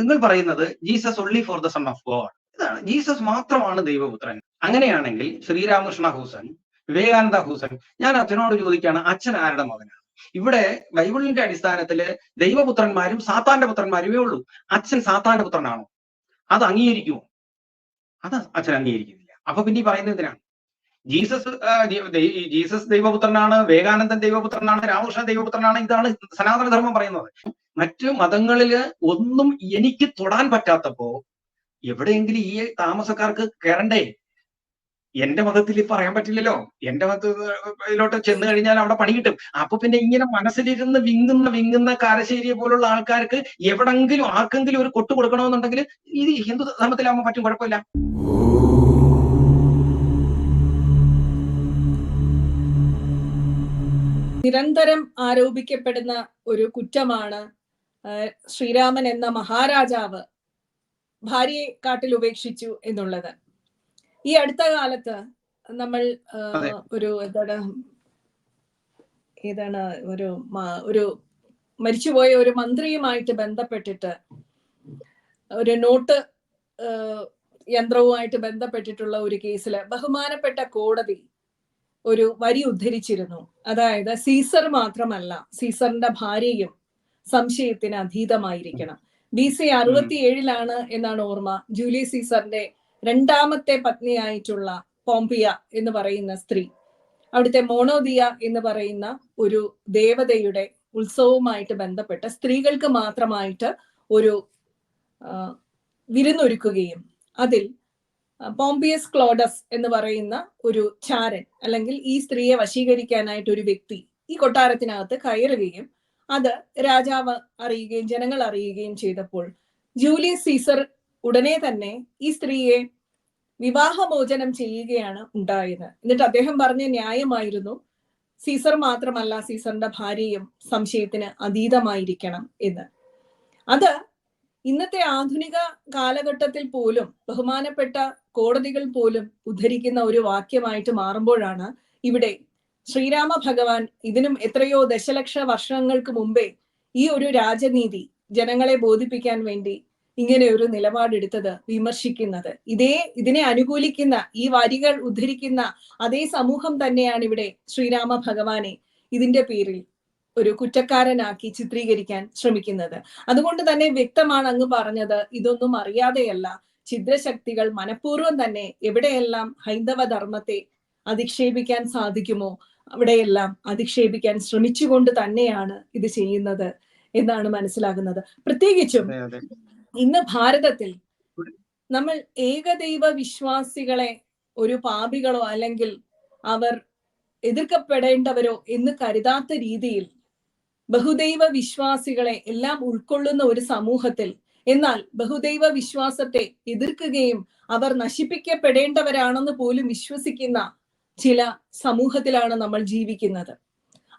നിങ്ങൾ പറയുന്നത് Jesus only for the son of God ഇതാണ്. ജീസസ് മാത്രമാണ് ദൈവപുത്രൻ. അങ്ങനെയാണെങ്കിൽ ശ്രീരാമകൃഷ്ണ ഹൂസൻ വിവേകാനന്ദ ഹൂസൻ ഞാൻ അച്ഛനോട് ചോദിക്കുകയാണ് അച്ഛൻ ആരുടെ മകനാണ്? ഇവിടെ ബൈബിളിന്റെ അടിസ്ഥാനത്തിൽ ദൈവപുത്രന്മാരും സാത്താന്റെ പുത്രന്മാരുമേ ഉള്ളൂ. അച്ഛൻ സാത്താന്റെ പുത്രനാണോ? അത് അംഗീകരിക്കുമോ? അത് അച്ഛൻ അംഗീകരിക്കുന്നില്ല. അപ്പൊ പിന്നെ ഈ പറയുന്നത് എന്തിനാണ്? ജീസസ് ജീസസ് ദൈവപുത്രനാണ് വിവേകാനന്ദൻ ദൈവപുത്രനാണ് രാമകൃഷ്ണൻ ദൈവപുത്രനാണ് ഇതാണ് സനാതനധർമ്മം പറയുന്നത്. മറ്റ് മതങ്ങളിൽ ഒന്നും എനിക്ക് തൊടാൻ പറ്റാത്തപ്പോ എവിടെയെങ്കിലും ഈ താമസക്കാർക്ക് കയറണ്ടേ എന്റെ മതത്തിൽ പറയാൻ പറ്റില്ലല്ലോ. എന്റെ മതത്തിലോട്ട് ചെന്ന് കഴിഞ്ഞാൽ അവിടെ പണി കിട്ടും. അപ്പൊ പിന്നെ ഇങ്ങനെ മനസ്സിലിരുന്ന് വിങ്ങുന്ന വിങ്ങുന്ന കാരശ്ശേരിയെ പോലുള്ള ആൾക്കാർക്ക് എവിടെങ്കിലും ആർക്കെങ്കിലും ഒരു കൊട്ടു കൊടുക്കണമെന്നുണ്ടെങ്കിൽ ഇത് ഹിന്ദു ധർമ്മത്തിലാകുമ്പോൾ പറ്റും കുഴപ്പമില്ല. നിരന്തരം ആരോപിക്കപ്പെടുന്ന ഒരു കുറ്റമാണ് ശ്രീരാമൻ എന്ന മഹാരാജാവ് ഭാര്യയെ കാട്ടിൽ ഉപേക്ഷിച്ചു എന്നുള്ളത്. ഈ അടുത്ത കാലത്ത് നമ്മൾ ഒരു എന്താണ് ഏതാണ് ഒരു ഒരു മരിച്ചുപോയ ഒരു മന്ത്രിയുമായിട്ട് ബന്ധപ്പെട്ടിട്ട് ഒരു നോട്ട് യന്ത്രവുമായിട്ട് ബന്ധപ്പെട്ടിട്ടുള്ള ഒരു കേസിൽ ബഹുമാനപ്പെട്ട കോടതി ഒരു വരി ഉദ്ധരിച്ചിരുന്നു. അതായത് സീസർ മാത്രമല്ല സീസറിന്റെ ഭാര്യയും സംശയത്തിന് അതീതമായിരിക്കണം. ബി സി അറുപത്തിയേഴിലാണ് എന്നാണ് ഓർമ്മ. ജൂലി സീസറിന്റെ രണ്ടാമത്തെ പത്നിയായിട്ടുള്ള പോംപിയ എന്ന് പറയുന്ന സ്ത്രീ. അവിടുത്തെ മോണോദിയ എന്ന് പറയുന്ന ഒരു ദേവതയുടെ ഉത്സവവുമായിട്ട് ബന്ധപ്പെട്ട് സ്ത്രീകൾക്ക് മാത്രമായിട്ട് ഒരു വിരുന്നൊരുക്കുകയും അതിൽ പോംപിയസ് ക്ലോഡസ് എന്ന് പറയുന്ന ഒരു ചാരൻ അല്ലെങ്കിൽ ഈ സ്ത്രീയെ വശീകരിക്കാനായിട്ട് ഒരു വ്യക്തി ഈ കൊട്ടാരത്തിനകത്ത് കയറുകയും അത് രാജാവ് അറിയുകയും ജനങ്ങൾ അറിയുകയും ചെയ്തപ്പോൾ ജൂലിയസ് സീസർ ഉടനെ തന്നെ ഈ സ്ത്രീയെ വിവാഹമോചനം ചെയ്യുകയാണ് ഉണ്ടായത്. എന്നിട്ട് അദ്ദേഹം പറഞ്ഞ ന്യായമായിരുന്നു സീസർ മാത്രമല്ല സീസറിന്റെ ഭാര്യയും സംശയത്തിന് അതീതമായിരിക്കണം എന്ന്. അത് ഇന്നത്തെ ആധുനിക കാലഘട്ടത്തിൽ പോലും ബഹുമാനപ്പെട്ട കോടതികൾ പോലും ഉദ്ധരിക്കുന്ന ഒരു വാക്യമായിട്ട് മാറുമ്പോഴാണ് ഇവിടെ ശ്രീരാമ ഭഗവാൻ ഇതിനും എത്രയോ ദശലക്ഷ വർഷങ്ങൾക്ക് മുമ്പേ ഈ ഒരു രാജനീതി ജനങ്ങളെ ബോധിപ്പിക്കാൻ വേണ്ടി ഇങ്ങനെ ഒരു നിലപാടെടുത്തത് വിമർശിക്കുന്നത്. ഇതേ ഇതിനെ അനുകൂലിക്കുന്ന ഈ വരികൾ ഉദ്ധരിക്കുന്ന അതേ സമൂഹം തന്നെയാണ് ഇവിടെ ശ്രീരാമ ഭഗവാനെ ഇതിന്റെ പേരിൽ ഒരു കുറ്റക്കാരനാക്കി ചിത്രീകരിക്കാൻ ശ്രമിക്കുന്നത്. അതുകൊണ്ട് തന്നെ വ്യക്തമാണ് അങ്ങ് പറഞ്ഞത് ഇതൊന്നും അറിയാതെയല്ല. ഛിദ്രശക്തികൾ മനഃപൂർവം തന്നെ എവിടെയെല്ലാം ഹൈന്ദവ ധർമ്മത്തെ അധിക്ഷേപിക്കാൻ സാധിക്കുമോ അവിടെയെല്ലാം അധിക്ഷേപിക്കാൻ ശ്രമിച്ചുകൊണ്ട് തന്നെയാണ് ഇത് ചെയ്യുന്നത് എന്നാണ് മനസ്സിലാകുന്നത്. പ്രത്യേകിച്ചും ഇന്ന് ഭാരതത്തിൽ നമ്മൾ ഏകദൈവ വിശ്വാസികളെ ഒരു പാപികളോ അല്ലെങ്കിൽ അവർ എതിർക്കപ്പെടേണ്ടവരോ എന്ന് കരുതാത്ത രീതിയിൽ ബഹുദൈവ വിശ്വാസികളെ എല്ലാം ഉൾക്കൊള്ളുന്ന ഒരു സമൂഹത്തിൽ എന്നാൽ ബഹുദൈവ വിശ്വാസത്തെ എതിർക്കുകയും അവർ നശിപ്പിക്കപ്പെടേണ്ടവരാണെന്ന് പോലും വിശ്വസിക്കുന്ന ചില സമൂഹത്തിലാണ് നമ്മൾ ജീവിക്കുന്നത്.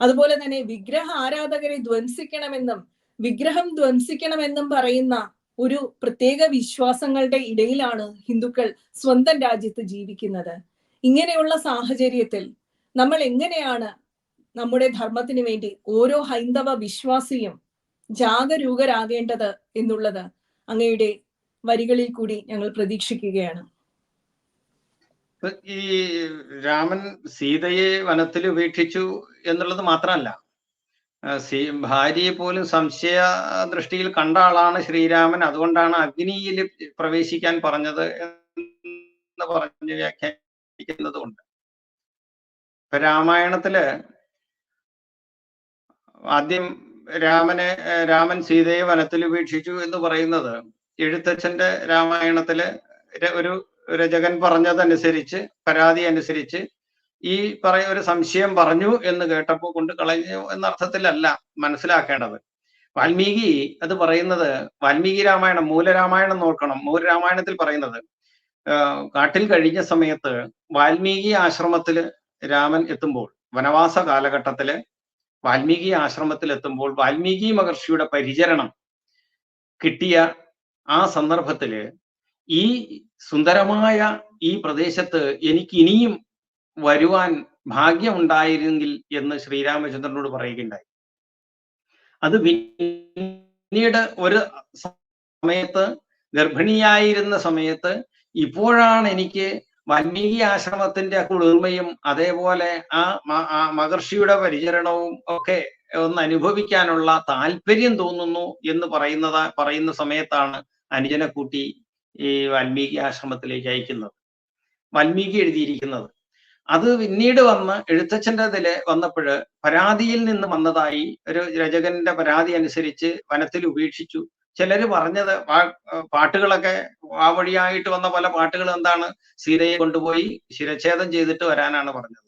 അതുപോലെ തന്നെ വിഗ്രഹ ആരാധകരെ ധ്വംസിക്കണമെന്നും വിഗ്രഹം ധ്വംസിക്കണമെന്നും പറയുന്ന ഒരു പ്രത്യേക വിശ്വാസങ്ങളുടെ ഇടയിലാണ് ഹിന്ദുക്കൾ സ്വന്തം രാജ്യത്ത് ജീവിക്കുന്നത്. ഇങ്ങനെയുള്ള സാഹചര്യത്തിൽ നമ്മൾ എങ്ങനെയാണ് നമ്മുടെ ധർമ്മത്തിന് വേണ്ടി ഓരോ ഹൈന്ദവ വിശ്വാസിയും ജാഗരൂകരാകേണ്ടത് എന്നുള്ളത് അങ്ങയുടെ വരികളിൽ കൂടി ഞങ്ങൾ പ്രതീക്ഷിക്കുകയാണ്. ഈ രാമൻ സീതയെ വനത്തിൽ ഉപേക്ഷിച്ചു എന്നുള്ളത് മാത്രമല്ല സീ ഭാര്യയെ പോലും സംശയ ദൃഷ്ടിയിൽ കണ്ട ആളാണ് ശ്രീരാമൻ. അതുകൊണ്ടാണ് അഗ്നിയിൽ പ്രവേശിക്കാൻ പറഞ്ഞത് എന്ന് പറഞ്ഞ് വ്യാഖ്യാനിക്കുന്നതുകൊണ്ട്. ഇപ്പൊ രാമായണത്തിൽ ആദ്യം രാമനെ രാമൻ സീതയെ വനത്തിൽ ഉപേക്ഷിച്ചു എന്ന് പറയുന്നത്. എഴുത്തച്ഛന്റെ രാമായണത്തിൽ ഒരു രചകൻ പറഞ്ഞതനുസരിച്ച് പരാതി അനുസരിച്ച് ഈ പറയ ഒരു സംശയം പറഞ്ഞു എന്ന് കേട്ടപ്പോൾ കൊണ്ട് കളഞ്ഞു എന്ന അർത്ഥത്തിലല്ല മനസ്സിലാക്കേണ്ടത്. വാൽമീകി അത് പറയുന്നത് വാൽമീകി രാമായണം മൂലരാമായണം നോക്കണം. മൂലരാമായണത്തിൽ പറയുന്നത് കാട്ടിൽ കഴിഞ്ഞ സമയത്ത് വാൽമീകി ആശ്രമത്തിൽ രാമൻ എത്തുമ്പോൾ വനവാസ കാലഘട്ടത്തിൽ വാൽമീകി ആശ്രമത്തിൽ എത്തുമ്പോൾ വാൽമീകി മഹർഷിയുടെ പരിചരണം കിട്ടിയ ആ സന്ദർഭത്തിൽ ഈ സുന്ദരമായ ഈ പ്രദേശത്ത് എനിക്ക് ഇനിയും വരുവാൻ ഭാഗ്യമുണ്ടായിരുന്നെങ്കിൽ എന്ന് ശ്രീരാമചന്ദ്രനോട് പറയുകയുണ്ടായി. അത് പിന്നീട് ഒരു സമയത്ത് ഗർഭിണിയായിരുന്ന സമയത്ത് ഇപ്പോഴാണ് എനിക്ക് വാൽമീകി ആശ്രമത്തിന്റെ കുളിർമയും അതേപോലെ ആ മഹർഷിയുടെ പരിചരണവും ഒക്കെ ഒന്ന് അനുഭവിക്കാനുള്ള താല്പര്യം തോന്നുന്നു എന്ന് പറയുന്നത് പറയുന്ന സമയത്താണ് അനുജനെ കൂട്ടി ഈ വാൽമീകി ആശ്രമത്തിലേക്ക് അയക്കുന്നത്. വാൽമീകി എഴുതിയിരിക്കുന്നത്. അത് പിന്നീട് വന്ന് എഴുത്തച്ഛന്റെ ഇതിൽ വന്നപ്പോഴ് പരാതിയിൽ നിന്ന് വന്നതായി ഒരു രചകന്റെ പരാതി അനുസരിച്ച് വനത്തിൽ ഉപേക്ഷിച്ചു. ചിലര് പറഞ്ഞത് പാട്ടുകളൊക്കെ ആ വഴിയായിട്ട് വന്ന പല പാട്ടുകൾ എന്താണ് സീതയെ കൊണ്ടുപോയി ശിരച്ഛേദം ചെയ്തിട്ട് വരാനാണ് പറഞ്ഞത്.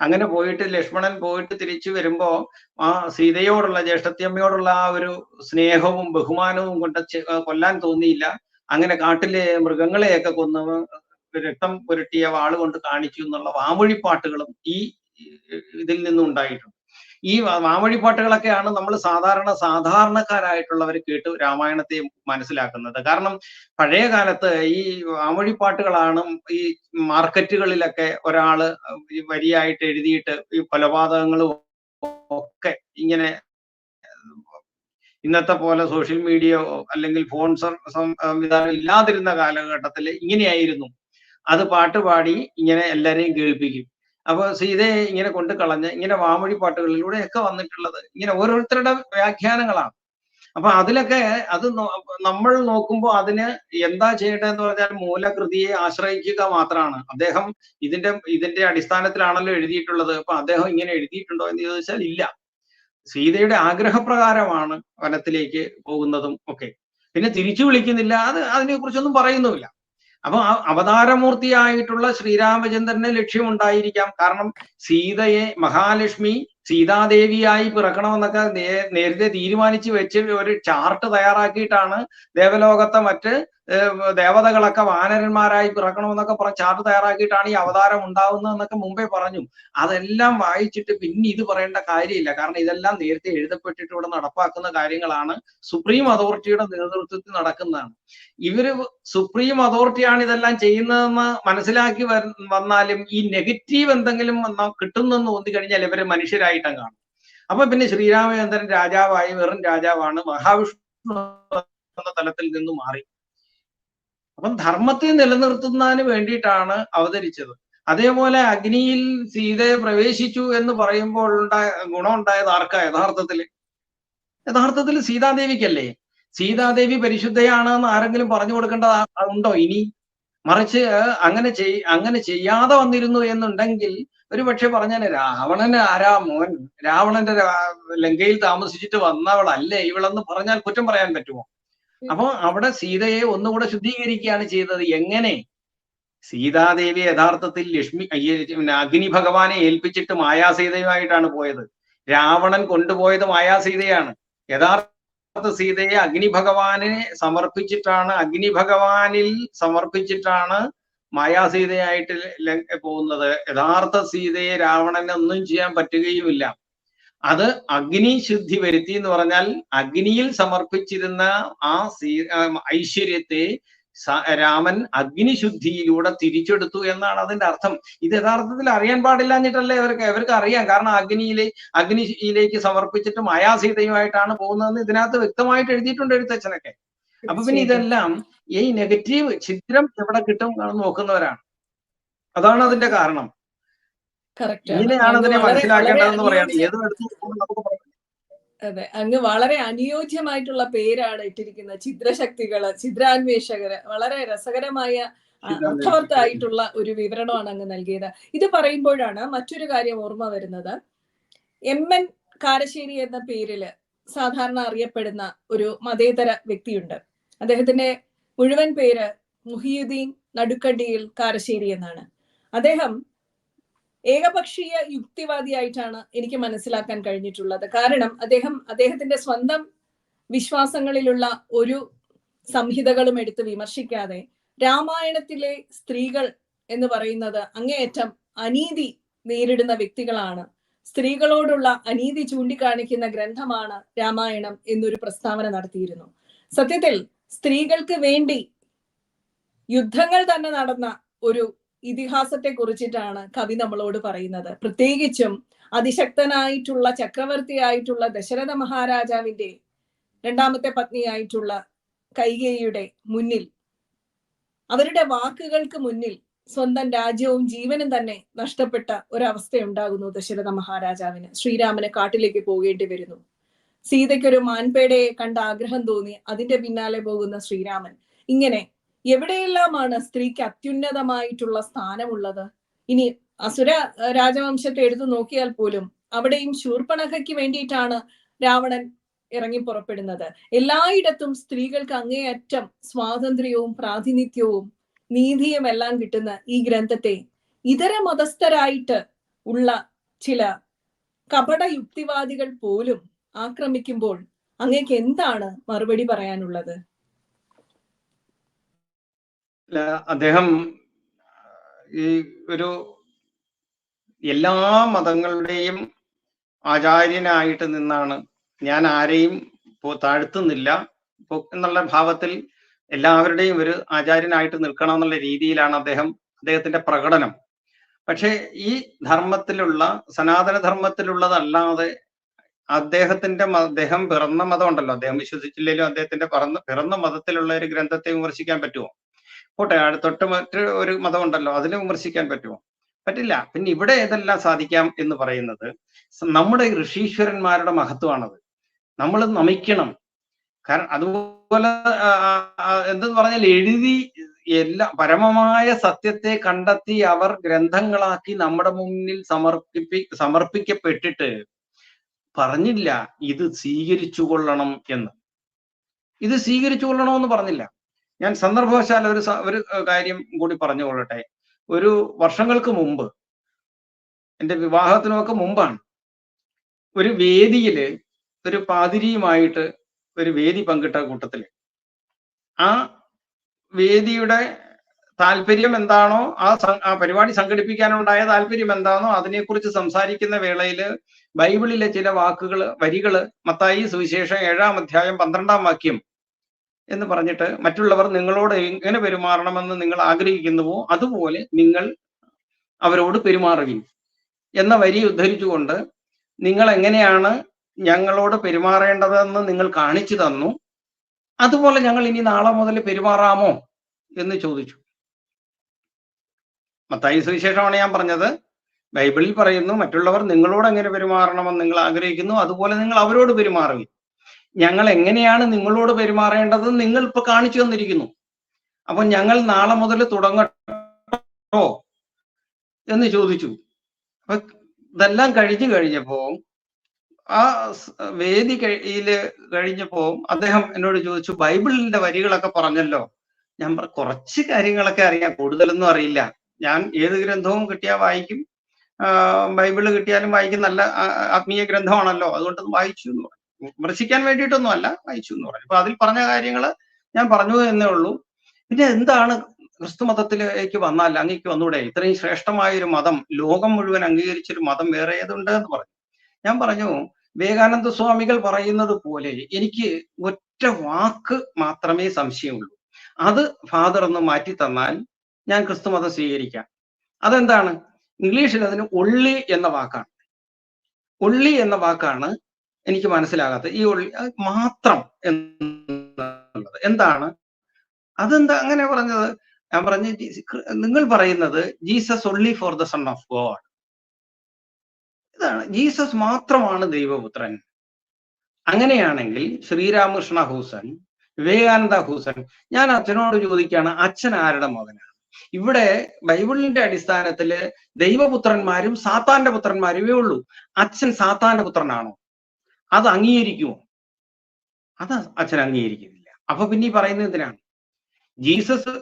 അങ്ങനെ പോയിട്ട് ലക്ഷ്മണൻ പോയിട്ട് തിരിച്ചു വരുമ്പോ ആ സീതയോടുള്ള ജ്യേഷ്ഠത്തിയമ്മയോടുള്ള ആ ഒരു സ്നേഹവും ബഹുമാനവും കൊണ്ട് കൊല്ലാൻ തോന്നിയില്ല. അങ്ങനെ കാട്ടിലെ മൃഗങ്ങളെയൊക്കെ കൊന്ന് രക്തം പുരട്ടിയ വാൾ കൊണ്ട് കാണിച്ചു എന്നുള്ള വാമൊഴിപ്പാട്ടുകളും ഈ ഇതിൽ നിന്നും ഉണ്ടായിട്ടുണ്ട് ഈ വാമൊഴിപ്പാട്ടുകളൊക്കെയാണ് നമ്മൾ സാധാരണ സാധാരണക്കാരായിട്ടുള്ളവർ കേട്ട് രാമായണത്തെ മനസ്സിലാക്കുന്നത്. കാരണം പഴയ കാലത്ത് ഈ വാമൊഴിപ്പാട്ടുകളാണ് ഈ മാർക്കറ്റുകളിലൊക്കെ ഒരാൾ വരിയായിട്ട് എഴുതിയിട്ട് ഈ കൊലപാതകങ്ങളും ഒക്കെ ഇങ്ങനെ ഇന്നത്തെ പോലെ സോഷ്യൽ മീഡിയ അല്ലെങ്കിൽ ഫോൺ സംവിധാനം ഇല്ലാതിരുന്ന കാലഘട്ടത്തിൽ ഇങ്ങനെയായിരുന്നു. അത് പാട്ട് പാടി ഇങ്ങനെ എല്ലാരെയും കേൾപ്പിക്കും. അപ്പൊ സീതയെ ഇങ്ങനെ കൊണ്ട് കളഞ്ഞ് ഇങ്ങനെ വാമൊഴി പാട്ടുകളിലൂടെയൊക്കെ വന്നിട്ടുള്ളത്. ഇങ്ങനെ ഓരോരുത്തരുടെ വ്യാഖ്യാനങ്ങളാണ്. അപ്പൊ അതിലൊക്കെ അത് നമ്മൾ നോക്കുമ്പോൾ അതിന് എന്താ ചെയ്യേണ്ടതെന്ന് പറഞ്ഞാൽ മൂലകൃതിയെ ആശ്രയിക്കുക മാത്രമാണ്. അദ്ദേഹം ഇതിന്റെ ഇതിന്റെ അടിസ്ഥാനത്തിലാണല്ലോ എഴുതിയിട്ടുള്ളത്. അപ്പൊ അദ്ദേഹം ഇങ്ങനെ എഴുതിയിട്ടുണ്ടോ എന്ന് ചോദിച്ചാൽ ഇല്ല. സീതയുടെ ആഗ്രഹപ്രകാരമാണ് വനത്തിലേക്ക് പോകുന്നതും ഒക്കെ. പിന്നെ തിരിച്ചു വിളിക്കുന്നില്ല. അത് അതിനെ കുറിച്ചൊന്നും പറയുന്നുമില്ല. അപ്പൊ ആ അവതാരമൂർത്തിയായിട്ടുള്ള ശ്രീരാമചന്ദ്രന് ലക്ഷ്യമുണ്ടായിരിക്കാം. കാരണം സീതയെ മഹാലക്ഷ്മി സീതാദേവിയായി പിറക്കണമെന്നൊക്കെ നേരത്തെ തീരുമാനിച്ചു വെച്ച് ഒരു ചാർട്ട് തയ്യാറാക്കിയിട്ടാണ് ദേവലോകത്തെ മറ്റ് ദേവതകളൊക്കെ വാനരന്മാരായി പിറക്കണമെന്നൊക്കെ പറഞ്ഞ ചാർട്ട് തയ്യാറാക്കിയിട്ടാണ് ഈ അവതാരം ഉണ്ടാവുന്നതെന്നൊക്കെ മുമ്പേ പറഞ്ഞു. അതെല്ലാം വായിച്ചിട്ട് പിന്നെ ഇത് പറയേണ്ട കാര്യമില്ല. കാരണം ഇതെല്ലാം നേരത്തെ എഴുതപ്പെട്ടിട്ട് ഇവിടെ നടപ്പാക്കുന്ന കാര്യങ്ങളാണ് സുപ്രീം അതോറിറ്റിയുടെ നേതൃത്വത്തിൽ നടക്കുന്നതാണ്. ഇവർ സുപ്രീം അതോറിറ്റിയാണ് ഇതെല്ലാം ചെയ്യുന്നതെന്ന് മനസ്സിലാക്കി വന്നാലും ഈ നെഗറ്റീവ് എന്തെങ്കിലും കിട്ടുന്നെന്ന് തോന്നി കഴിഞ്ഞാൽ ഇവർ മനുഷ്യരായിട്ടും കാണും. അപ്പൊ പിന്നെ ശ്രീരാമചന്ദ്രൻ രാജാവായി വെറും രാജാവാണ് മഹാവിഷ്ണു എന്ന തലത്തിൽ നിന്ന് മാറി. അപ്പം ധർമ്മത്തെ നിലനിർത്തുന്നതിന് വേണ്ടിയിട്ടാണ് അവതരിച്ചത്. അതേപോലെ അഗ്നിയിൽ സീതയെ പ്രവേശിച്ചു എന്ന് പറയുമ്പോൾ ഉണ്ടായ ഗുണം ഉണ്ടായത് ആർക്കാ? യഥാർത്ഥത്തിൽ. യഥാർത്ഥത്തിൽ സീതാദേവിക്കല്ലേ? സീതാദേവി പരിശുദ്ധയാണ് എന്ന് ആരെങ്കിലും പറഞ്ഞു കൊടുക്കേണ്ടത്? ഉണ്ടോ ഇനി? മറിച്ച് അങ്ങനെ ചെയ് അങ്ങനെ ചെയ്യാതെ വന്നിരുന്നു എന്നുണ്ടെങ്കിൽ ഒരു പക്ഷെ പറഞ്ഞാൽ രാവണന് ആരാ മോൻ? രാവണന്റെ ലങ്കയിൽ താമസിച്ചിട്ട് വന്നവളല്ലേ? ഇവളെന്ന് പറഞ്ഞാൽ കുറ്റം പറയാൻ പറ്റുമോ? അപ്പൊ അവിടെ സീതയെ ഒന്നുകൂടെ ശുദ്ധീകരിക്കുകയാണ് ചെയ്തത്. എങ്ങനെ? സീതാദേവി യഥാർത്ഥത്തിൽ ലക്ഷ്മി അഗ്നി ഭഗവാനെ ഏൽപ്പിച്ചിട്ട് മായാസീതയുമായിട്ടാണ് പോയത്. രാവണൻ കൊണ്ടുപോയത് മായാസീതയാണ്. യഥാർത്ഥ സീതയെ അഗ്നി ഭഗവാനെ സമർപ്പിച്ചിട്ടാണ് അഗ്നി ഭഗവാനിൽ സമർപ്പിച്ചിട്ടാണ് മായാസീതയായിട്ട് പോകുന്നത്. യഥാർത്ഥ സീതയെ രാവണന് ഒന്നും ചെയ്യാൻ പറ്റുകയുമില്ല. അത് അഗ്നി ശുദ്ധി വരുത്തി എന്ന് പറഞ്ഞാൽ അഗ്നിയിൽ സമർപ്പിച്ചിരുന്ന ആ ഐശ്വര്യത്തെ രാമൻ അഗ്നിശുദ്ധിയിലൂടെ തിരിച്ചെടുത്തു എന്നാണ് അതിന്റെ അർത്ഥം. ഇത് യഥാർത്ഥത്തിൽ അറിയാൻ പാടില്ലാഞ്ഞിട്ടല്ലേ ഇവർക്ക് ഇവർക്ക് അറിയാം. കാരണം അഗ്നിയിലെ അഗ്നിയിലേക്ക് സമർപ്പിച്ചിട്ട് മായാസീതയുമായിട്ടാണ് പോകുന്നതെന്ന് ഇതിനകത്ത് വ്യക്തമായിട്ട് എഴുതിയിട്ടുണ്ട് എഴുത്തച്ഛനൊക്കെ. അപ്പൊ പിന്നെ ഇതെല്ലാം ഈ നെഗറ്റീവ് ചിത്രം എവിടെ കിട്ടും നോക്കുന്നവരാണ്. അതാണ് അതിന്റെ കാരണം. ഇങ്ങനെയാണ് അതിനെ മനസ്സിലാക്കേണ്ടതെന്ന് പറയാണ്. ഏത് എടുത്ത് നോക്കുമ്പോൾ നമുക്ക് പറയാം. അതെ അങ്ങ് വളരെ അനുയോജ്യമായിട്ടുള്ള പേരാണ് ഇട്ടിരിക്കുന്നത്. ഛിദ്രശക്തികൾ ഛിദ്രാന്വേഷകര്. വളരെ രസകരമായ അർത്ഥവർത്തായിട്ടുള്ള അർത്ഥവത്തായിട്ടുള്ള ഒരു വിവരണമാണ് അങ്ങ് നൽകിയത്. ഇത് പറയുമ്പോഴാണ് മറ്റൊരു കാര്യം ഓർമ്മ വരുന്നത്. എം. എൻ. കാരശ്ശേരി എന്ന പേരിൽ സാധാരണ അറിയപ്പെടുന്ന ഒരു മതേതര വ്യക്തിയുണ്ട്. അദ്ദേഹത്തിന്റെ മുഴുവൻ പേര് മുഹിയുദ്ദീൻ നടുക്കണ്ടിയിൽ കാരശ്ശേരി എന്നാണ്. അദ്ദേഹം ഏകപക്ഷീയ യുക്തിവാദിയായിട്ടാണ് എനിക്ക് മനസ്സിലാക്കാൻ കഴിഞ്ഞിട്ടുള്ളത്. കാരണം അദ്ദേഹം അദ്ദേഹത്തിന്റെ സ്വന്തം വിശ്വാസങ്ങളിലുള്ള ഒരു സംഹിതകളും എടുത്ത് വിമർശിക്കാതെ രാമായണത്തിലെ സ്ത്രീകൾ എന്ന് പറയുന്നത് അങ്ങേയറ്റം അനീതി നേരിടുന്ന വ്യക്തികളാണ്. സ്ത്രീകളോടുള്ള അനീതി ചൂണ്ടിക്കാണിക്കുന്ന ഗ്രന്ഥമാണ് രാമായണം എന്നൊരു പ്രസ്താവന നടത്തിയിരുന്നു. സത്യത്തിൽ സ്ത്രീകൾക്ക് വേണ്ടി യുദ്ധങ്ങൾ തന്നെ നടന്ന ഒരു ഇതിഹാസത്തെ കുറിച്ചിട്ടാണ് കവി നമ്മളോട് പറയുന്നത്. പ്രത്യേകിച്ചും അതിശക്തനായിട്ടുള്ള ചക്രവർത്തിയായിട്ടുള്ള ദശരഥ മഹാരാജാവിന്റെ രണ്ടാമത്തെ പത്നിയായിട്ടുള്ള കൈകേയിയുടെ മുന്നിൽ അവരുടെ വാക്കുകൾക്ക് മുന്നിൽ സ്വന്തം രാജ്യവും ജീവനും തന്നെ നഷ്ടപ്പെട്ട ഒരവസ്ഥയുണ്ടാകുന്നു ദശരഥ മഹാരാജാവിന്. ശ്രീരാമന് കാട്ടിലേക്ക് പോകേണ്ടി വരുന്നു. സീതയ്ക്കൊരു മാൻപേടയെ കണ്ട ആഗ്രഹം തോന്നി അതിന്റെ പിന്നാലെ പോകുന്ന ശ്രീരാമൻ. ഇങ്ങനെ എവിടെയെല്ലാമാണ് സ്ത്രീക്ക് അത്യുന്നതമായിട്ടുള്ള സ്ഥാനമുള്ളത്? ഇനി അസുര രാജവംശത്തെ എടുത്തു നോക്കിയാൽ പോലും അവിടെയും ശൂർപ്പണകയ്ക്ക് വേണ്ടിയിട്ടാണ് രാവണൻ ഇറങ്ങി പുറപ്പെടുന്നത്. എല്ലായിടത്തും സ്ത്രീകൾക്ക് അങ്ങേയറ്റം സ്വാതന്ത്ര്യവും പ്രാതിനിധ്യവും നീതിയും എല്ലാം കിട്ടുന്ന ഈ ഗ്രന്ഥത്തെ ഇതര മതസ്ഥരായിട്ട് ഉള്ള ചില കപട യുക്തിവാദികൾ പോലും ആക്രമിക്കുമ്പോൾ അങ്ങേക്ക് എന്താണ് മറുപടി പറയാനുള്ളത്? അദ്ദേഹം ഈ ഒരു എല്ലാ മതങ്ങളുടെയും ആചാര്യനായിട്ട് നിന്നാണ്. ഞാൻ ആരെയും താഴ്ത്തുന്നില്ല. എന്നുള്ള ഭാവത്തിൽ എല്ലാവരുടെയും ഒരു ആചാര്യനായിട്ട് നിൽക്കണം എന്നുള്ള രീതിയിലാണ് അദ്ദേഹം അദ്ദേഹത്തിന്റെ പ്രകടനം. പക്ഷേ ഈ ധർമ്മത്തിലുള്ള സനാതന ധർമ്മത്തിലുള്ളതല്ലാതെ അദ്ദേഹത്തിന്റെ അദ്ദേഹം പിറന്ന മതം ഉണ്ടല്ലോ അദ്ദേഹം വിശ്വസിച്ചില്ലെങ്കിലും അദ്ദേഹത്തിന്റെ പിറന്ന പിറന്ന മതത്തിലുള്ള ഒരു ഗ്രന്ഥത്തെ വിമർശിക്കാൻ പറ്റുമോ? പോട്ടെ തൊട്ട് മറ്റ് ഒരു മതം ഉണ്ടല്ലോ അതിനെ വിമർശിക്കാൻ പറ്റുമോ? പറ്റില്ല. പിന്നെ ഇവിടെ ഏതെല്ലാം സാധിക്കാം എന്ന് പറയുന്നത് നമ്മുടെ ഋഷീശ്വരന്മാരുടെ മഹത്വമാണത്. നമ്മൾ നമിക്കണം. കാരണം അതുപോലെ എന്തെന്ന് പറഞ്ഞാൽ എഴുതി എല്ലാ പരമമായ സത്യത്തെ കണ്ടെത്തി അവർ ഗ്രന്ഥങ്ങളാക്കി നമ്മുടെ മുന്നിൽ സമർപ്പിപ്പി സമർപ്പിക്കപ്പെട്ടിട്ട് പറഞ്ഞില്ല ഇത് സ്വീകരിച്ചു കൊള്ളണം എന്ന്. ഇത് സ്വീകരിച്ചു കൊള്ളണമെന്ന് പറഞ്ഞില്ല. ഞാൻ സന്ദർഭവശാൽ ഒരു ഒരു കാര്യം കൂടി പറഞ്ഞു കൊള്ളട്ടെ ഒരു വർഷങ്ങൾക്ക് മുമ്പ് എന്റെ വിവാഹത്തിനൊക്കെ മുമ്പാണ് ഒരു വേദിയിൽ ഒരു പാതിരിയുമായിട്ട് ഒരു വേദി പങ്കിട്ട കൂട്ടത്തിൽ ആ വേദിയുടെ താല്പര്യം എന്താണോ ആ ആ പരിപാടി സംഘടിപ്പിക്കാനുണ്ടായ താല്പര്യം എന്താണോ അതിനെക്കുറിച്ച് സംസാരിക്കുന്ന വേളയിൽ ബൈബിളിലെ ചില വാക്കുകൾ വരികൾ മത്തായി സുവിശേഷം ഏഴാം അധ്യായം പന്ത്രണ്ടാം വാക്യം എന്ന് പറഞ്ഞിട്ട് മറ്റുള്ളവർ നിങ്ങളോട് എങ്ങനെ പെരുമാറണമെന്ന് നിങ്ങൾ ആഗ്രഹിക്കുന്നുവോ അതുപോലെ നിങ്ങൾ അവരോട് പെരുമാറുവിൻ എന്ന വരി ഉദ്ധരിച്ചുകൊണ്ട് നിങ്ങൾ എങ്ങനെയാണ് ഞങ്ങളോട് പെരുമാറേണ്ടതെന്ന് നിങ്ങൾ കാണിച്ചു തന്നു. അതുപോലെ ഞങ്ങൾ ഇനി നാളെ മുതൽ പെരുമാറാമോ എന്ന് ചോദിച്ചു. മത്തായി സുവിശേഷമാണ് ഞാൻ പറഞ്ഞത്. ബൈബിളിൽ പറയുന്നു മറ്റുള്ളവർ നിങ്ങളോട് എങ്ങനെ പെരുമാറണമെന്ന് നിങ്ങൾ ആഗ്രഹിക്കുന്നു അതുപോലെ നിങ്ങൾ അവരോട് പെരുമാറുവിൻ ഞങ്ങൾ എങ്ങനെയാണ് നിങ്ങളോട് പെരുമാറേണ്ടത് നിങ്ങൾ ഇപ്പൊ കാണിച്ചു തന്നിരിക്കുന്നു. അപ്പൊ ഞങ്ങൾ നാളെ മുതൽ തുടങ്ങട്ടോ എന്ന് ചോദിച്ചു. അപ്പൊ ഇതെല്ലാം കഴിഞ്ഞു കഴിഞ്ഞപ്പോ ആ വേദി കഴിയിൽ കഴിഞ്ഞപ്പോ അദ്ദേഹം എന്നോട് ചോദിച്ചു ബൈബിളിന്റെ വരികളൊക്കെ പറഞ്ഞല്ലോ. ഞാൻ കുറച്ച് കാര്യങ്ങളൊക്കെ അറിയാം കൂടുതലൊന്നും അറിയില്ല. ഞാൻ ഏത് ഗ്രന്ഥവും കിട്ടിയാൽ വായിക്കും. ബൈബിൾ കിട്ടിയാലും വായിക്കും. നല്ല ആത്മീയ ഗ്രന്ഥമാണല്ലോ. അതുകൊണ്ട് വായിച്ചു എന്ന് പറഞ്ഞു. വിമർശിക്കാൻ വേണ്ടിയിട്ടൊന്നും അല്ല വായിച്ചു എന്ന് പറഞ്ഞു. അപ്പൊ അതിൽ പറഞ്ഞ കാര്യങ്ങൾ ഞാൻ പറഞ്ഞു എന്നേ ഉള്ളൂ. പിന്നെ എന്താണ് ക്രിസ്തു മതത്തിലേക്ക് വന്നാൽ അങ്ങേക്ക് വന്നൂടെ? ഇത്രയും ശ്രേഷ്ഠമായ ഒരു മതം ലോകം മുഴുവൻ അംഗീകരിച്ചൊരു മതം വേറെ ഏതുണ്ട് എന്ന് പറഞ്ഞു. ഞാൻ പറഞ്ഞു വിവേകാനന്ദ സ്വാമികൾ പറയുന്നത് പോലെ എനിക്ക് ഒറ്റ വാക്ക് മാത്രമേ സംശയമുള്ളൂ. അത് ഫാദർ ഒന്ന് മാറ്റി തന്നാൽ ഞാൻ ക്രിസ്തു മതം സ്വീകരിക്കാം. അതെന്താണ്? ഇംഗ്ലീഷിൽ അതിന് ഒള്ളി എന്ന വാക്കാണ്. ഒള്ളി എന്ന വാക്കാണ് എനിക്ക് മനസ്സിലാകാത്ത ഈ ഉള്ളി മാത്രം എന്നുള്ളത്. എന്താണ്? അതെന്താ അങ്ങനെ പറഞ്ഞത്? ഞാൻ പറഞ്ഞ നിങ്ങൾ പറയുന്നത് Jesus only for the son of God ഇതാണ്. ജീസസ് മാത്രമാണ് ദൈവപുത്രൻ. അങ്ങനെയാണെങ്കിൽ ശ്രീരാമകൃഷ്ണ ഹൂസൻ വിവേകാനന്ദ ഹൂസൻ ഞാൻ അച്ഛനോട് ചോദിക്കുകയാണ് അച്ഛൻ ആരുടെ മകനാണ്? ഇവിടെ ബൈബിളിന്റെ അടിസ്ഥാനത്തിൽ ദൈവപുത്രന്മാരും സാത്താന്റെ പുത്രന്മാരുമേ ഉള്ളൂ. അച്ഛൻ സാത്താന്റെ പുത്രനാണോ? അത് അംഗീകരിക്കുമോ അത് അച്ഛൻ അംഗീകരിക്കുന്നില്ല. അപ്പൊ പിന്നെ ഈ പറയുന്നത് എന്തിനാണ്? ജീസസ്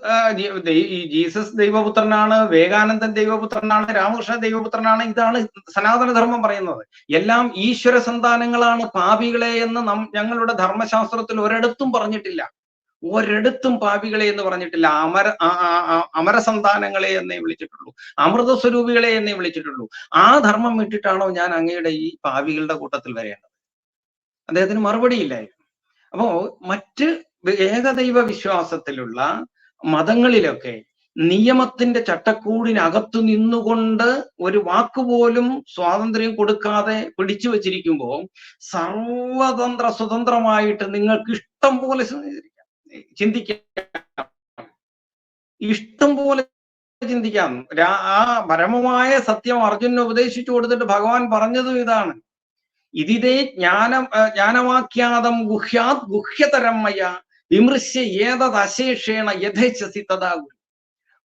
ജീസസ് ദൈവപുത്രനാണ് വിവേകാനന്ദൻ ദൈവപുത്രനാണ് രാമകൃഷ്ണൻ ദൈവപുത്രനാണ് ഇതാണ് സനാതനധർമ്മം പറയുന്നത്. എല്ലാം ഈശ്വര സന്താനങ്ങളാണ് പാപികളെ എന്ന് നം ഞങ്ങളുടെ ധർമ്മശാസ്ത്രത്തിൽ ഒരിടത്തും പറഞ്ഞിട്ടില്ല. ഒരിടത്തും പാപികളെ എന്ന് പറഞ്ഞിട്ടില്ല. അമര അമരസന്താനങ്ങളെ എന്നേ വിളിച്ചിട്ടുള്ളൂ. അമൃത സ്വരൂപികളെ എന്നേ വിളിച്ചിട്ടുള്ളൂ. ആ ധർമ്മം വിട്ടിട്ടാണോ ഞാൻ അങ്ങയുടെ ഈ പാപികളുടെ കൂട്ടത്തിൽ വരേണ്ടത്? അദ്ദേഹത്തിന് മറുപടിയില്ലായിരുന്നു അപ്പോ മറ്റ് ഏകദൈവ വിശ്വാസത്തിലുള്ള മതങ്ങളിലൊക്കെ നിയമത്തിന്റെ ചട്ടക്കൂടിനകത്തു നിന്നുകൊണ്ട് ഒരു വാക്കുപോലും സ്വാതന്ത്ര്യം കൊടുക്കാതെ പിടിച്ചു വച്ചിരിക്കുമ്പോൾ സർവതന്ത്ര സ്വതന്ത്രമായിട്ട് നിങ്ങൾക്ക് ഇഷ്ടം പോലെ ചിന്തിക്കാം. ഇഷ്ടം പോലെ ചിന്തിക്കാം. ആ പരമമായ സത്യം അർജുനന് ഉപദേശിച്ചു കൊടുത്തിട്ട് ഭഗവാൻ പറഞ്ഞതും ഇതാണ്. ഇതിതേ ജ്ഞാനം ജ്ഞാനവാഖ്യാതം ഗുഹ്യാത് ഗുഹ്യതരം മയ വിമൃശ്യ ഏതദശേഷേണ യഥേച്ഛസി തഥാ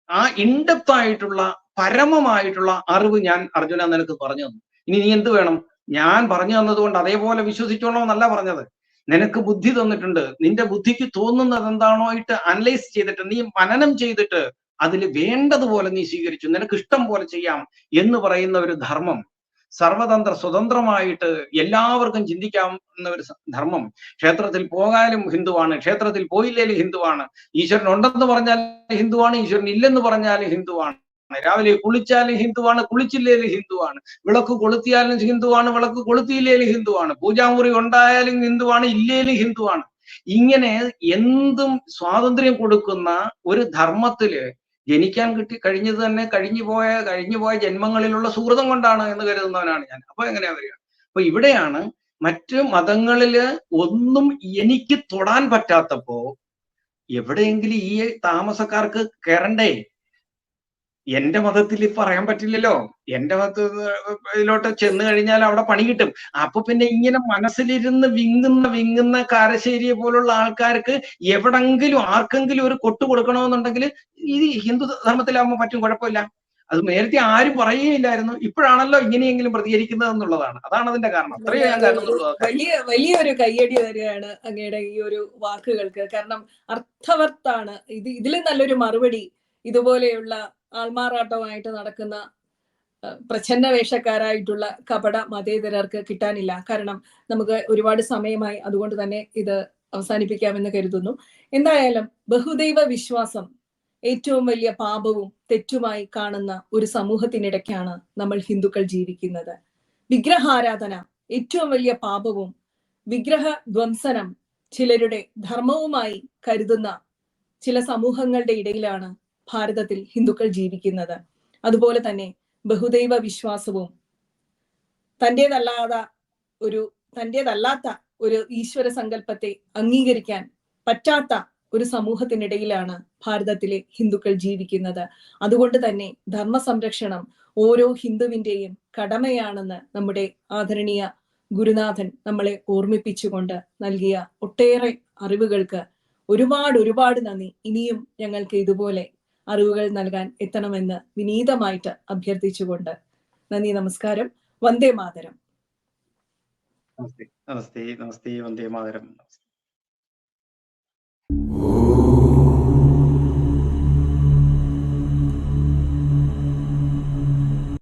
ആ ഇൻഡപ്തായിട്ടുള്ള പരമമായിട്ടുള്ള അറിവ് ഞാൻ അർജുന നിനക്ക് പറഞ്ഞു തന്നു. ഇനി നീ എന്ത് വേണം? ഞാൻ പറഞ്ഞു തന്നതുകൊണ്ട് അതേപോലെ വിശ്വസിച്ചോളോ എന്നല്ല പറഞ്ഞത്. നിനക്ക് ബുദ്ധി തന്നിട്ടുണ്ട്. നിന്റെ ബുദ്ധിക്ക് തോന്നുന്നത് എന്താണോ ആയിട്ട് അനലൈസ് ചെയ്തിട്ട് നീ മനനം ചെയ്തിട്ട് അതിൽ വേണ്ടതുപോലെ നീ സ്വീകരിച്ചു. നിനക്ക് ഇഷ്ടം പോലെ ചെയ്യാം എന്ന് പറയുന്ന ഒരു ധർമ്മം സർവതന്ത്ര സ്വതന്ത്രമായിട്ട് എല്ലാവർക്കും ചിന്തിക്കാവുന്ന ഒരു ധർമ്മം. ക്ഷേത്രത്തിൽ പോകാനും ഹിന്ദുവാണ് ക്ഷേത്രത്തിൽ പോയില്ലേലും ഹിന്ദുവാണ്. ഈശ്വരൻ ഉണ്ടെന്ന് പറഞ്ഞാൽ ഹിന്ദുവാണ് ഈശ്വരൻ ഇല്ലെന്ന് പറഞ്ഞാൽ ഹിന്ദുവാണ്. രാവിലെ കുളിച്ചാലും ഹിന്ദുവാണ് കുളിച്ചില്ലേലും ഹിന്ദുവാണ്. വിളക്ക് കൊളുത്തിയാലും ഹിന്ദുവാണ് വിളക്ക് കൊളുത്തിയില്ലേലും ഹിന്ദുവാണ്. പൂജാമുറി ഉണ്ടായാലും ഹിന്ദുവാണ് ഇല്ലേലും ഹിന്ദുവാണ്. ഇങ്ങനെ എന്തും സ്വാതന്ത്ര്യം കൊടുക്കുന്ന ഒരു ധർമ്മത്തിൽ ജനിക്കാൻ കിട്ടി കഴിഞ്ഞത് തന്നെ കഴിഞ്ഞു പോയ കഴിഞ്ഞു പോയ ജന്മങ്ങളിലുള്ള സുഹൃതം കൊണ്ടാണ് എന്ന് കരുതുന്നവനാണ് ഞാൻ. അപ്പൊ എങ്ങനെയാ വരിക? അപ്പൊ ഇവിടെയാണ് മറ്റ് മതങ്ങളിൽ ഒന്നും എനിക്ക് തൊടാൻ പറ്റാത്തപ്പോ എവിടെയെങ്കിലും ഈ താമസക്കാർക്ക് കയറണ്ടേ എന്റെ മതത്തിൽ പറയാൻ പറ്റില്ലല്ലോ. എന്റെ മതത്തിലോട്ട് ചെന്ന് കഴിഞ്ഞാൽ അവിടെ പണി കിട്ടും. അപ്പൊ പിന്നെ ഇങ്ങനെ മനസ്സിലിരുന്ന് വിങ്ങുന്ന വിങ്ങുന്ന കാരശ്ശേരിയെ പോലുള്ള ആൾക്കാർക്ക് എവിടെങ്കിലും ആർക്കെങ്കിലും ഒരു കൊട്ടു കൊടുക്കണമെന്നുണ്ടെങ്കിൽ ഇത് ഹിന്ദു ധർമ്മത്തിലാവുമ്പോൾ പറ്റും കുഴപ്പമില്ല. അത് നേരത്തെ ആരും പറയുകയില്ലായിരുന്നു. ഇപ്പോഴാണല്ലോ ഇങ്ങനെയെങ്കിലും പ്രതികരിക്കുന്നത് എന്നുള്ളതാണ്. അതാണ് അതിന്റെ കാരണം. അത്രയും ഞാൻ. വലിയ വലിയൊരു കയ്യടി തരികയാണ് അങ്ങയുടെ ഈ ഒരു വാക്കുകൾക്ക്. കാരണം അർത്ഥവർത്താണ് ഇത് ഇതിലും നല്ലൊരു മറുപടി ഇതുപോലെയുള്ള ആൾമാറാട്ടമായിട്ട് നടക്കുന്ന പ്രച്ഛന്ന വേഷക്കാരായിട്ടുള്ള കപട മതേതരർക്ക് കിട്ടാനില്ല. കാരണം നമുക്ക് ഒരുപാട് സമയമായി അതുകൊണ്ട് തന്നെ ഇത് അവസാനിപ്പിക്കാമെന്ന് കരുതുന്നു. എന്തായാലും ബഹുദൈവ വിശ്വാസം ഏറ്റവും വലിയ പാപവും തെറ്റുമായി കാണുന്ന ഒരു സമൂഹത്തിനിടയ്ക്കാണ് നമ്മൾ ഹിന്ദുക്കൾ ജീവിക്കുന്നത്. വിഗ്രഹാരാധന ഏറ്റവും വലിയ പാപവും വിഗ്രഹ ധ്വംസനം ചിലരുടെ ധർമ്മവുമായി കരുതുന്ന ചില സമൂഹങ്ങളുടെ ഇടയിലാണ് ഭാരതത്തിൽ ഹിന്ദുക്കൾ ജീവിക്കുന്നത്. അതുപോലെ തന്നെ ബഹുദൈവ വിശ്വാസവും തന്റെതല്ലാതെ ഒരു തന്റെതല്ലാത്ത ഒരു ഈശ്വര സങ്കല്പത്തെ അംഗീകരിക്കാൻ പറ്റാത്ത ഒരു സമൂഹത്തിനിടയിലാണ് ഭാരതത്തിലെ ഹിന്ദുക്കൾ ജീവിക്കുന്നത്. അതുകൊണ്ട് തന്നെ ധർമ്മ സംരക്ഷണം ഓരോ ഹിന്ദുവിന്റെയും കടമയാണെന്ന് നമ്മുടെ ആദരണീയ ഗുരുനാഥൻ നമ്മളെ ഓർമ്മിപ്പിച്ചുകൊണ്ട് നൽകിയ ഒട്ടേറെ അറിവുകൾക്ക് ഒരുപാട് ഒരുപാട് നന്ദി. ഇനിയും ഞങ്ങൾക്ക് ഇതുപോലെ അറിവുകൾ നൽകാൻ എത്തണമെന്ന് വിനീതമായിട്ട് അഭ്യർത്ഥിച്ചുകൊണ്ട് നന്ദി നമസ്കാരം. വന്ദേ മാതരം. നമസ്തേ നമസ്തേ നമസ്തേ വന്ദേ മാതരം.